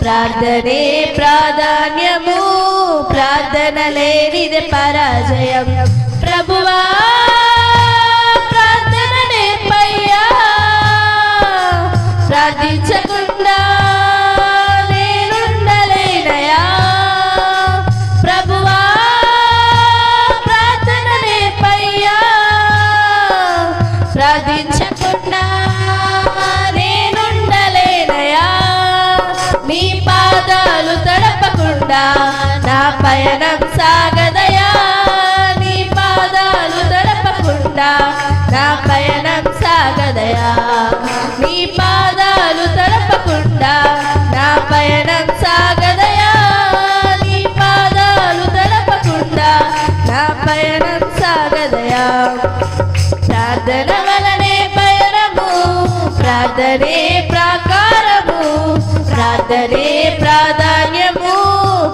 ప్రార్థనే ప్రాధాన్యము ప్రార్థన లేనిదే పరాజయం ప్రభువా తడపకుండా నా పయనం సాగదయా నీ పాదాలు తడపకుండా నా పయనం సాగదయా నీ పాదాలు తడపకుండా నా పయనం సాగదయా నీ పాదాలు తడపకుండా నా పయనం సాగదయా. ప్రార్థన వలనే పయనము ప్రార్థనే ప్రాకారము ప్రార్థనే ప్రాధాన్యము.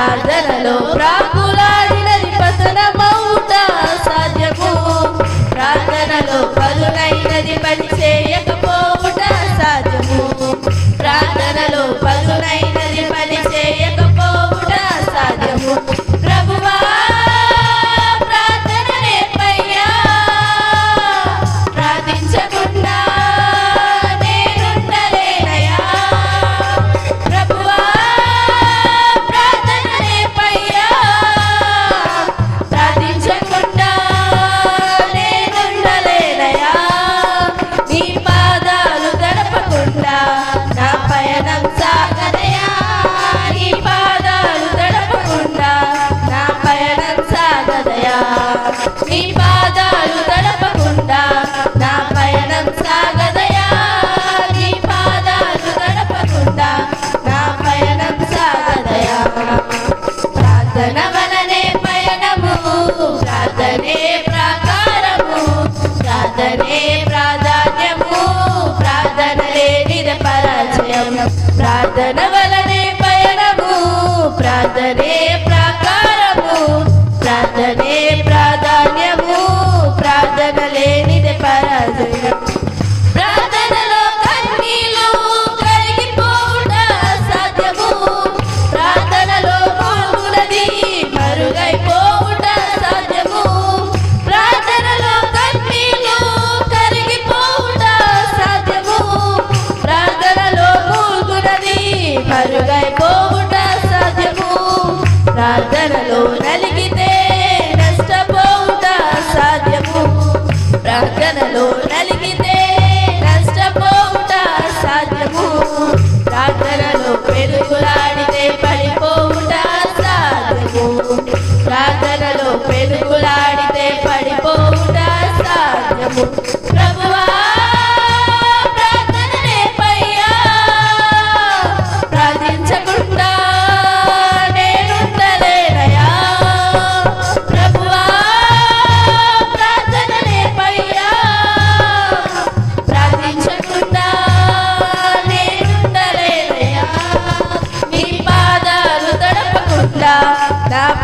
ప్రార్థనలో ప్రాకులాడినది పతనమవుట సాధ్యము ప్రార్థనలో పదునైనది పని నీ పాదాలు గడపకుండా నా పయనం సాగదయా. నీ పాదాలు గడపకుండా నా పయనం సాగదయా. ప్రార్థన వలనే పయనము ప్రార్థనే ప్రాకారము ప్రార్థనే ప్రాధాన్యము ప్రార్థన వలనే పయనము ప్రార్థనే ప్రార్థనలో నలిగితే నష్టపోవుట సాధ్యము. ప్రార్థనలో పెరుగులాడితే పడిపోవుట సాధ్యము. ప్రార్థనలో పెరుగులాడితే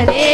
हरे